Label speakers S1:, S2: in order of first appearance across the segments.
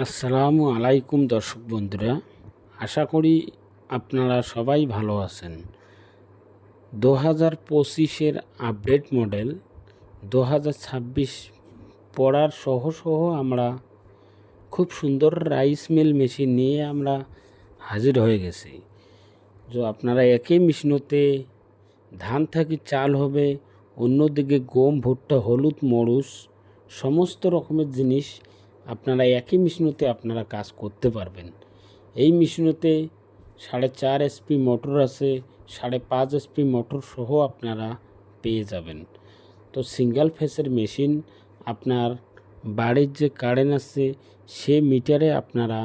S1: আসসালামু আলাইকুম দর্শক বন্ধুরা, আশা করি আপনারা সবাই ভালো আছেন। দু হাজার পঁচিশের আপডেট মডেল, দু হাজার ছাব্বিশ পড়ার সহ সহ আমরা খুব সুন্দর রাইস মিল মেশিন নিয়ে আমরা হাজির হয়ে গেছি। যে আপনারা একই মেশিনতে ধান থাকি চাল হবে, অন্যদিকে গম, ভুট্টা, হলুদ, মরুচ, সমস্ত রকমের জিনিস আপনারা একই মেশিনতে আপনারা কাজ করতে পারবেন। এই মেশিনতে সাড়ে চার এসপি মোটর আছে, সাড়ে পাঁচ এসপি মোটর সহ আপনারা পেয়ে যাবেন। তো সিঙ্গেল ফেসের মেশিন আপনার বাড়ির যে কারেন্ট আছে, সে মিটারে আপনারা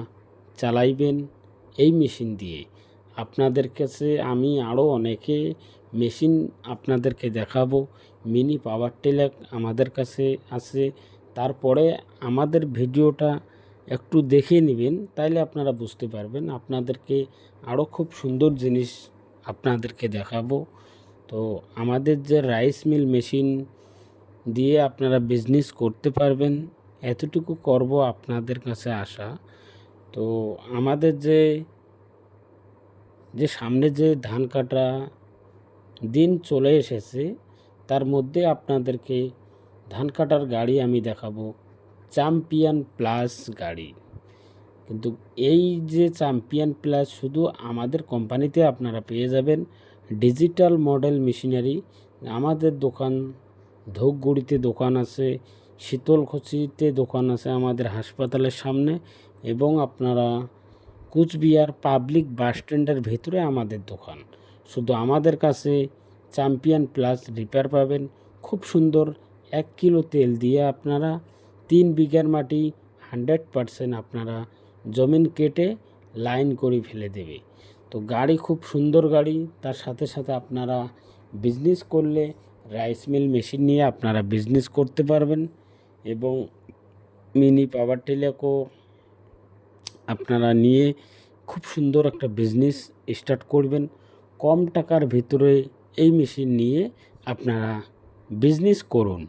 S1: চালাইবেন এই মেশিন দিয়ে। আপনাদের কাছে আমি আরও অনেকে মেশিন আপনাদেরকে দেখাবো মিনি পাওয়ার টেলার আমাদের কাছে আছে তারপরে আমাদের ভিডিওটা একটু দেখে নেবেন, তাইলে আপনারা বুঝতে পারবেন। আপনাদেরকে আরও খুব সুন্দর জিনিস আপনাদেরকে দেখাবো। তো আমাদের যে রাইস মিল মেশিন দিয়ে আপনারা বিজনেস করতে পারবেন, এতটুকু করব আপনাদের কাছে আসা তো আমাদের যে যে সামনে যে ধান কাটা দিন চলে এসেছে, তার মধ্যে আপনাদেরকে ধান কাটার গাড়ি আমি দেখাবো চ্যাম্পিয়ন প্লাস গাড়ি। কিন্তু এই যে চ্যাম্পিয়ন প্লাস শুধু আমাদের কোম্পানিতে আপনারা পেয়ে যাবেন ডিজিটাল মডেল মেশিনারি আমাদের দোকান, ধূপগুড়িতে দোকান আছে, শীতলকুচিতে দোকান আছে আমাদের হাসপাতালের সামনে, এবং আপনারা কুচবিহার পাবলিক বাস স্ট্যান্ডের ভিতরে আমাদের দোকান। শুধু আমাদের কাছে চ্যাম্পিয়ন প্লাস রিপেয়ার পাবেন, খুব সুন্দর এক কিলো তেল দিয়ে আপনারা তিন বিঘার মাটি হান্ড্রেড পারসেন্ট আপনারা জমিন কেটে লাইন করে ফেলে দেবে। তো গাড়ি খুব সুন্দর গাড়ি, তার সাথে সাথে আপনারা বিজনেস করলে রাইস মিল মেশিন নিয়ে আপনারা বিজনেস করতে পারবেন এবং মিনি পাওয়ার টেলাকও আপনারা নিয়ে খুব সুন্দর একটা বিজনেস স্টার্ট করবেন। কম টাকার ভিতরে এই মেশিন নিয়ে আপনারা বিজনেস করুন।